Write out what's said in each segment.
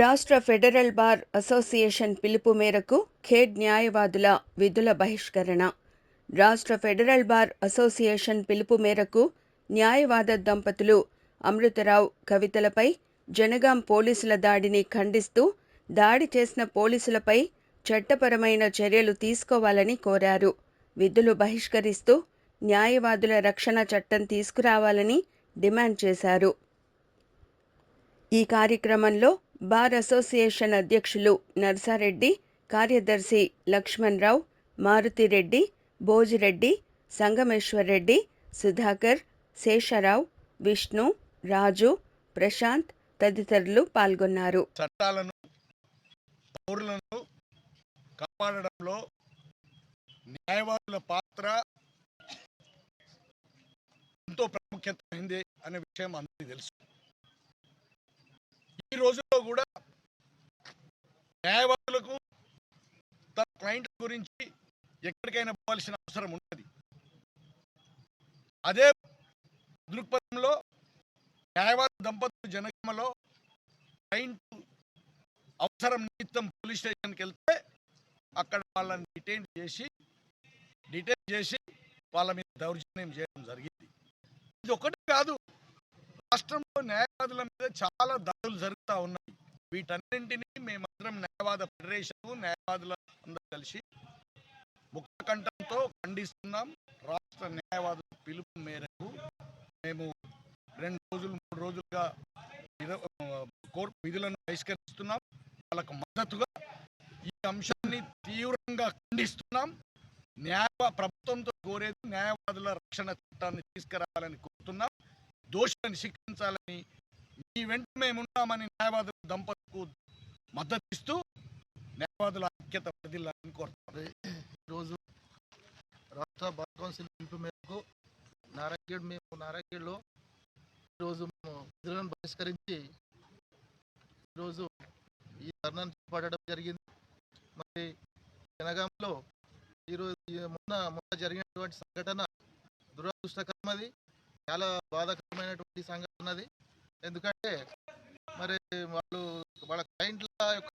రాష్ట్ర federal bar association పిలుపు మేరకు ఖేడ్ న్యాయవాదుల విధుల బహిష్కరణ రాష్ట్ర ఫెడరల్ బార్ అసోసియేషన్ పిలుపు మేరకు న్యాయవాద దంపతులు అమృతరావు కవితలపై జనగాం పోలీసుల దాడిని ఖండిస్తూ దాడి చేసిన పోలీసులపై చట్టపరమైన చర్యలు తీసుకోవాలని కోరారు విధులు బహిష్కరిస్తూ న్యాయవాదుల రక్షణ చట్టం తీసుకురావాలని డిమాండ్ చేశారు ఈ కార్యక్రమంలో బార్ అసోసియేషన్ అధ్యక్షులు నర్సారెడ్డి కార్యదర్శి లక్ష్మణరావు మారుతిరెడ్డి భోజిరెడ్డి రెడ్డి సుధాకర్ శేషరావు విష్ణు రాజు ప్రశాంత్ తదితరులు పాల్గొన్నారు చట్టాలను పౌరులను కాపాడడంలో న్యాయవాదుల పాత్ర ఎంతో ప్రాముఖ్యత అయింది అనే విషయం అందరికీ తెలుసు రోజుల్లో కూడా న్యాయవాదులకు తన క్లయింట్ గురించి ఎక్కడికైనా పోవాల్సిన అవసరం ఉన్నది అదే దృక్పథంలో న్యాయవాద దంపతులు జనగమలో క్లయింట్ అవసరం నిమిత్తం పోలీస్ స్టేషన్కి వెళ్తే అక్కడ వాళ్ళని డిటైన్ చేసి డిటైన్ చేసి వాళ్ళ మీద దౌర్జన్యం చేయడం జరిగింది ఇది ఒకటి కాదు రాష్ట్రంలో న్యాయవాదుల మీద చాలా దాడులు జరుగుతూ ఉన్నాయి వీటన్నింటినీ మేమందరం న్యాయవాద ఫెడరేషన్ న్యాయవాదుల కలిసి ముక్త కంఠంతో ఖండిస్తున్నాం రాష్ట్ర న్యాయవాదుల పిలుపు మేరకు మేము రెండు రోజులు మూడు రోజులుగా కోర్టు విధులను బహిష్కరిస్తున్నాం వాళ్ళకు మద్దతుగా ఈ అంశాన్ని తీవ్రంగా ఖండిస్తున్నాం న్యాయ ప్రభుత్వంతో కోరేది న్యాయవాదుల రక్షణ చట్టాన్ని తీసుకురావాలని కోరుతున్నాం దోషులను శిక్షించాలని మీ వెంట మేమున్నామని న్యాయవాదుల దంపతులకు మద్దతిస్తూ న్యాయవాదుల ఐక్యత వదిలాలని కోరుతున్నారు ఈరోజు రాష్ట్ర బార్ కౌన్సిల్ పిలుపు మేరకు నారాయణగఢ్ మేము నారాయణగఢ్లో ఈరోజు మేము విధులను బహిష్కరించి ఈరోజు ఈ ధర్నాన్ని చేపట్టడం జరిగింది మరి జనగాంలో ఈరోజు మొన్న మొన్న జరిగినటువంటి సంఘటన దురదృష్టకరమది చాలా బాధాకరమైనటువంటి సంఘటన ఉన్నది ఎందుకంటే మరి వాళ్ళు వాళ్ళ క్లయింట్ల యొక్క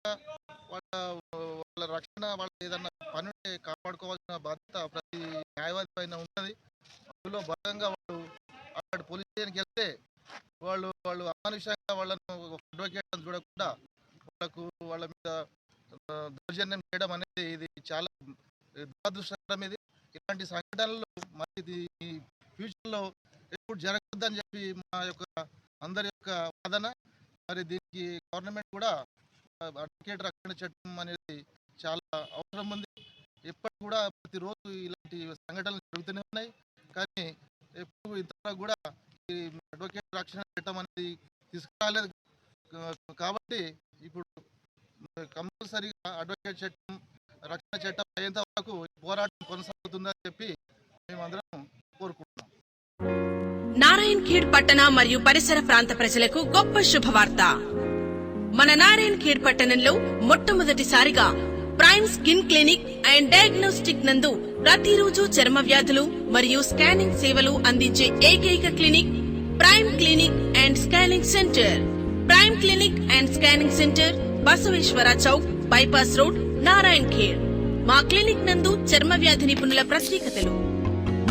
వాళ్ళ వాళ్ళ రక్షణ వాళ్ళ ఏదన్నా పని కాపాడుకోవాల్సిన బాధ్యత ప్రతి న్యాయవాది పైన ఉన్నది అందులో భాగంగా వాళ్ళు అక్కడ పోలీస్ స్టేషన్కి వెళ్తే వాళ్ళు వాళ్ళు అమానుషంగా వాళ్ళను అడ్వకేట్ చూడకుండా వాళ్ళకు వాళ్ళ మీద దౌర్జన్యం చేయడం అనేది ఇది చాలా దురదృష్టకరం ఇది ఇలాంటి సంఘటనలు మరి ఫ్యూచర్లో ఎప్పుడు జరగద్దని చెప్పి మా యొక్క అందరి యొక్క వాదన మరి దీనికి గవర్నమెంట్ కూడా అడ్వకేట్ రక్షణ చట్టం అనేది చాలా అవసరం ఉంది ఇప్పటికి కూడా ప్రతిరోజు ఇలాంటి సంఘటనలు జరుగుతూనే ఉన్నాయి కానీ ఎప్పుడు ఇంతవరకు కూడా ఈ అడ్వకేట్ రక్షణ చట్టం అనేది తీసుకురాలేదు కాబట్టి ఇప్పుడు కంపల్సరీగా అడ్వకేట్ చట్టం రక్షణ చట్టం అయ్యేంత వరకు పోరాటం కొనసాగుతుందని చెప్పి మేమందరం నారాయణ్ ఖేడ్ పట్టణ మరియు పరిసర ప్రాంత ప్రజలకు గొప్ప శుభవార్త మన నారాయణ్ ఖేడ్ పట్టణంలో మొట్టమొదటిసారిగా prime skin clinic and diagnostic నందు ప్రతిరోజు చర్మ వ్యాధులు మరియు స్కానింగ్ సేవలు అందించే ఏకైక clinic prime clinic and scanning centre prime clinic and scanning centre Basaveshwara Chowk bypass road Narayan Khed మా క్లినిక్ నందు చర్మ వ్యాధి నిపుణుల ప్రత్యేకతలు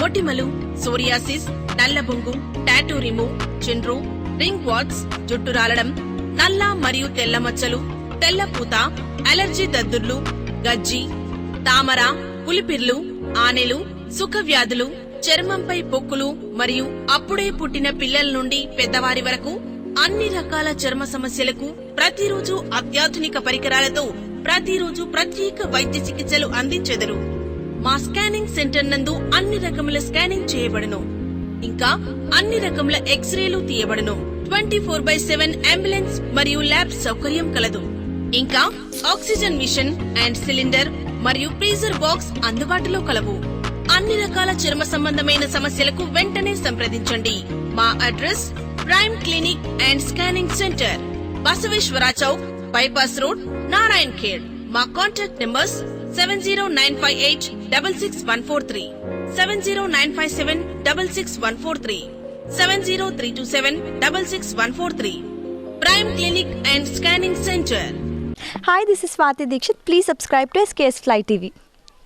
నోటిమలు సోరియాసిస్ నల్లబొంగు టాటూ రిమూవ్ చిండ్రు రింగ్ వాట్స్ జుట్టు రాలడం నల్ల మరియు తెల్ల మచ్చలు తెల్ల పూత అలర్జీ దద్దుర్లు గజ్జి తామర పులిపిర్లు ఆనెలు సుఖ వ్యాధులు చర్మంపై పొక్కులు మరియు అప్పుడే పుట్టిన పిల్లల నుండి పెద్దవారి వరకు అన్ని రకాల చర్మ సమస్యలకు ప్రతిరోజు అత్యాధునిక పరికరాలతో ప్రతిరోజు ప్రత్యేక వైద్య చికిత్సలు అందించెదరు మా స్కానింగ్ సెంటర్ నందు అన్ని రకముల స్కానింగ్ చేయబడును ఇంకా అన్ని రకముల ఎక్స్రేలు తీయబడును twenty four by seven ambulance మరియు ల్యాబ్ సౌకర్యం కలదు ఇంకా ఆక్సిజన్ మిషన్ అండ్ సిలిండర్ మరియు ఫ్రీజర్ బాక్స్ అందుబాటులో కలవు అన్ని రకాల చర్మ సంబంధమైన సమస్యలకు వెంటనే సంప్రదించండి మా address prime clinic and scanning centre Basaveshwara Chowk bypass road Narayan Khed మా contact numbers 70958-66143, 70957-66143, 70327-66143. Prime Clinic and Scanning Center. Hi, this is Swati Dikshit. Please subscribe to SKS Fly TV.